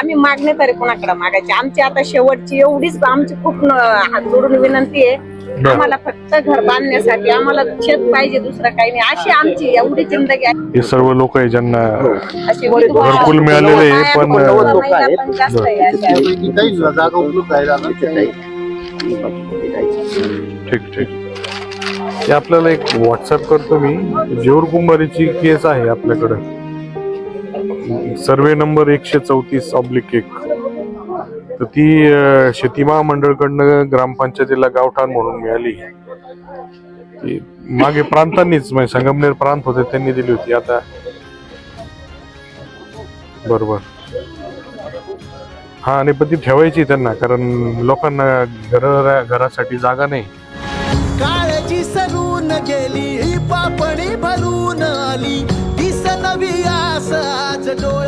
आम्ही मागणे तरी कोणाकडे मागायची? आमची आता शेवटची एवढीच आमची खूप हात जोडून विनंती आहे. आम्हाला फक्त घर बांधण्यासाठी आम्हाला शेत पाहिजे दुसरं काही नाही. अशी आमची एवढी जिंदगी आहे. हे सर्व लोक आहे ज्यांना अशी विधवा- घरकुल मिळालेले आहे, पण- महिला पण जास्त आहे अशा. काही जागा उपलब्ध आहे आता काही ठीक ठीक. हे आपल्याला एक व्हॉट्सअप करतो मी. जेऊर कुंभारीची केस आहे आपल्याकडं. सर्वे नंबर एकशे चौतीस ऑब्लिक एक. तर ती शेती महामंडळकडनं ग्रामपंचायतीला गावठाण म्हणून मिळाली. ती मागे प्रांतांनीच म्हणजे संगमनेर प्रांत होते त्यांनी दिली होती. आता बरोबर. हा आणि पण ती ठेवायची त्यांना कारण लोकांना घर घरासाठी जागा नाही. काळजी सरून गेली ही पापणी the door.